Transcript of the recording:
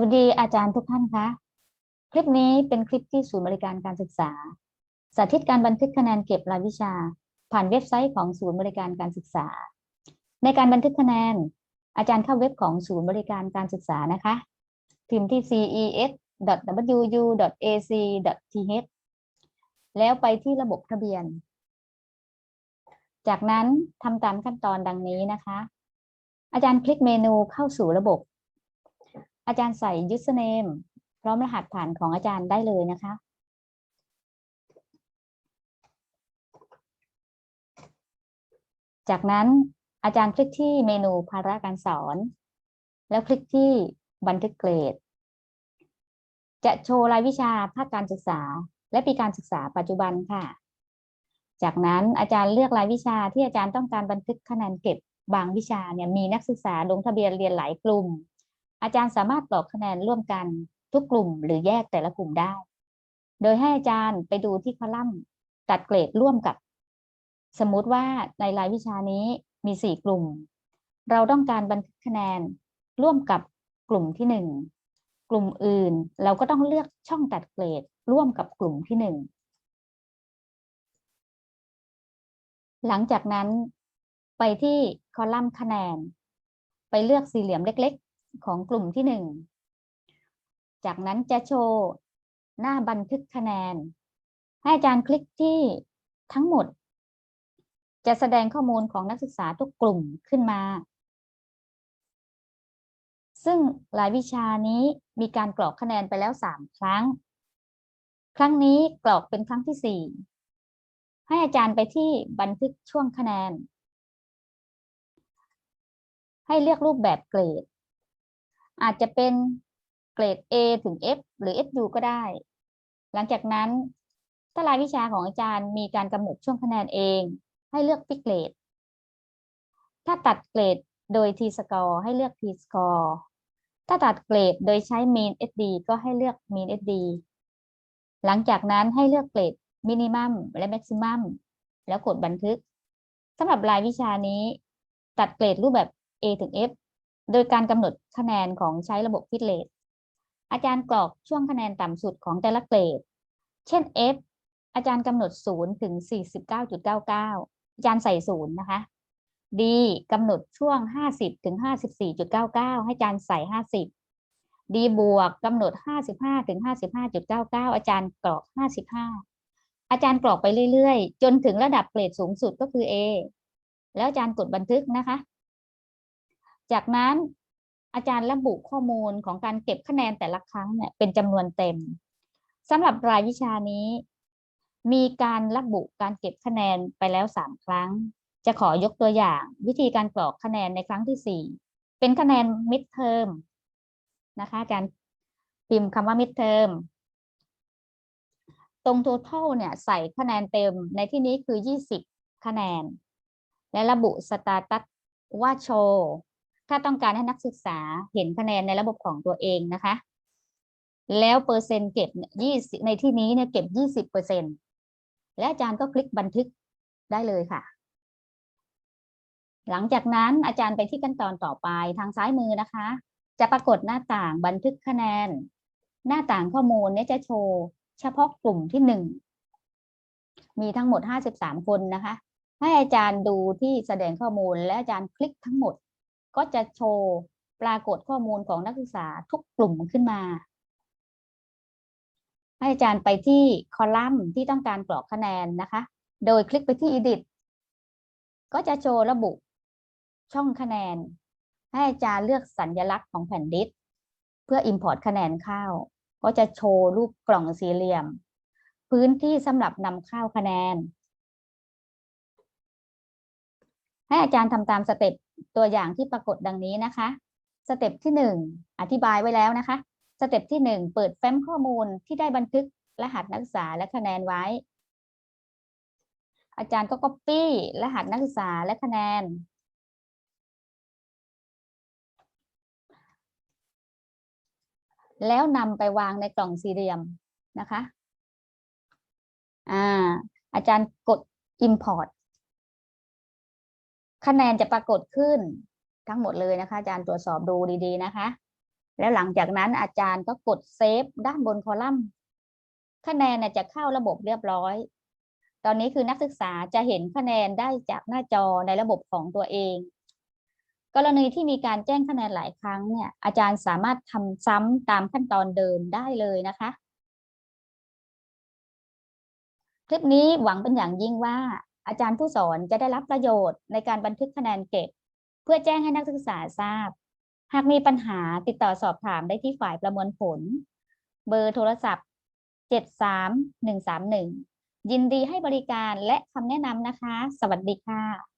วัสดีอาจารย์ทุกท่านคะ คลิปนี้เป็นคลิปที่ศูนย์บริการการศึกษา สาธิตการบันทึกคะแนนเก็บรายวิชา ผ่านเว็บไซต์ของศูนย์บริการการศึกษา ในการบันทึกคะแนน อาจารย์เข้าเว็บของศูนย์บริการการศึกษานะคะพิมพ์ที่ ces.wu.ac.th แล้วไปที่ระบบทะเบียน จากนั้นทำตามขั้นตอนดังนี้นะคะ อาจารย์คลิกเมนูเข้าสู่ระบบ อาจารย์ใส่ username พร้อมรหัสผ่านของอาจารย์ได้เลยนะคะ จากนั้นอาจารย์คลิกที่เมนูภาระการสอน แล้วคลิกที่บันทึกเกรด จะโชว์รายวิชาภาคการศึกษา และปีการศึกษาปัจจุบันค่ะ จากนั้นอาจารย์เลือกรายวิชาที่อาจารย์ต้องการบันทึกคะแนนเก็บบางวิชาเนี่ยมีนักศึกษาลงทะเบียนเรียนหลายกลุ่ม อาจารย์สามารถกรอกคะแนนร่วมกันทุกกลุ่มหรือแยกแต่ละกลุ่มได้ โดยให้อาจารย์ไปดูที่คอลัมน์ตัดเกรดร่วมกับ สมมุติว่าในรายวิชานี้มีสี่กลุ่ม เราต้องการบันทึกคะแนนร่วมกับกลุ่มที่หนึ่งกลุ่มอื่นเราก็ต้องเลือกช่องตัดเกรดร่วมกับกลุ่มที่หนึ่งหลังจากนั้นไปที่คอลัมน์คะแนน ไปเลือกสี่เหลี่ยมเล็ก ของกลุ่มที่หนึ่งจากนั้นจะโชว์หน้าบันทึกคะแนน ให้อาจารย์คลิกที่ทั้งหมด จะแสดงข้อมูลของนักศึกษาทุกกลุ่มขึ้นมา ซึ่งรายวิชานี้มีการกรอกคะแนนไปแล้ว 3 ครั้ง ครั้งนี้กรอกเป็นครั้งที่ 4 ให้อาจารย์ไปที่บันทึกช่วงคะแนนให้เลือกรูปแบบเกรด อาจจะเป็นเกรด A ถึง F หรือ SU ก็ได้ หลังจากนั้นถ้ารายวิชาของอาจารย์มีการกำหนดช่วงคะแนนเอง ให้เลือกพิกเกรด ถ้าตัดเกรดโดย T-score ให้เลือก T-score ถ้าตัดเกรดโดยใช้ mean SD ก็ให้เลือก mean SD หลังจากนั้นให้เลือกเกรด minimum และ maximum แล้วกดบันทึกสำหรับรายวิชานี้ ตัดเกรดรูปแบบ A ถึง F โดยการกำหนดคะแนนของใช้ระบบฟิตเลตอาจารย์กรอกช่วงคะแนนต่ำสุดของแต่ละเกรด เช่น F อาจารย์กำหนด 0 ถึง 49.99 อาจารย์ใส่ 0 นะคะ D กำหนดช่วง 50 ถึง 54.99 ให้อาจารย์ใส่ 50 D บวกกำหนด 55 ถึง 55.99 อาจารย์กรอก 55 อาจารย์กรอกไปเรื่อยๆ จนถึงระดับเกรดสูงสุดก็คือ A แล้วอาจารย์กดบันทึกนะคะ จากนั้นอาจารย์ระบุข้อมูลของการเก็บคะแนนแต่ละครั้งเนี่ยเป็นจำนวนเต็มสำหรับรายวิชานี้ มีการระบุการเก็บคะแนนไปแล้ว 3 ครั้ง จะขอยกตัวอย่าง วิธีการกรอกคะแนนในครั้งที่ 4 เป็นคะแนน mid term นะคะอาจารย์พิมพ์คำว่า mid term ตรง total เนี่ยใส่คะแนนเต็มในที่นี้คือ 20 คะแนน และระบุ status ว่าโชว์ ถ้าต้องการให้นักศึกษาเห็นคะแนนในระบบของตัวเองนะคะ แล้วเปอร์เซ็นต์เก็บยี่สิบในที่นี้เนี่ยเก็บยี่สิบเปอร์เซ็นและอาจารย์ก็คลิกบันทึกได้เลยค่ะ หลังจากนั้นอาจารย์ไปที่ขั้นตอนต่อไปทางซ้ายมือนะคะ จะปรากฏหน้าต่างบันทึกคะแนน หน้าต่างข้อมูลเนี่ยจะโชว์เฉพาะกลุ่มที่หนึ่งมีทั้งหมดห้าสิบสามคนนะคะ ให้อาจารย์ดูที่แสดงข้อมูลและอาจารย์คลิกทั้งหมด ก็จะโชว์ปรากฏข้อมูลของนักศึกษาทุกกลุ่มขึ้นมา ให้อาจารย์ไปที่คอลัมน์ที่ต้องการกรอกคะแนนนะคะ โดยคลิกไปที่ edit ก็จะโชว์ระบุช่องคะแนน ให้อาจารย์เลือกสัญลักษณ์ของแผ่นดิสเพื่อ import คะแนนเข้า ก็จะโชว์รูปกล่องสี่เหลี่ยม พื้นที่สำหรับนำเข้าคะแนน ให้อาจารย์ทำตามสเต็ป ตัวอย่างที่ปรากฏดังนี้นะคะ สเต็ปที่หนึ่งอธิบายไว้แล้วนะคะ สเต็ปที่หนึ่งเปิดแฟ้มข้อมูลที่ได้บันทึกรหัสนักศึกษาและคะแนนไว้ อาจารย์ก็ copy รหัสนักศึกษาและคะแนน แล้วนำไปวางในกล่องสี่เหลี่ยมนะคะ อ่า อาจารย์กด import คะแนนจะปรากฏขึ้นทั้งหมดเลยนะคะ อาจารย์ตรวจสอบดูดีๆนะคะ แล้วหลังจากนั้นอาจารย์ก็กดเซฟด้านบนคอลัมน์ คะแนนจะเข้าระบบเรียบร้อย ตอนนี้คือนักศึกษาจะเห็นคะแนนได้จากหน้าจอในระบบของตัวเอง กรณีที่มีการแจ้งคะแนนหลายครั้งเนี่ย อาจารย์สามารถทำซ้ำตามขั้นตอนเดิมได้เลยนะคะคลิปนี้หวังเป็นอย่างยิ่งว่า อาจารย์ผู้สอนจะได้รับประโยชน์ในการบันทึกคะแนนเก็บ เพื่อแจ้งให้นักศึกษาทราบ หากมีปัญหาติดต่อสอบถามได้ที่ฝ่ายประมวลผล เบอร์โทรศัพท์ 73131 ยินดีให้บริการและคำแนะนำนะคะ สวัสดีค่ะ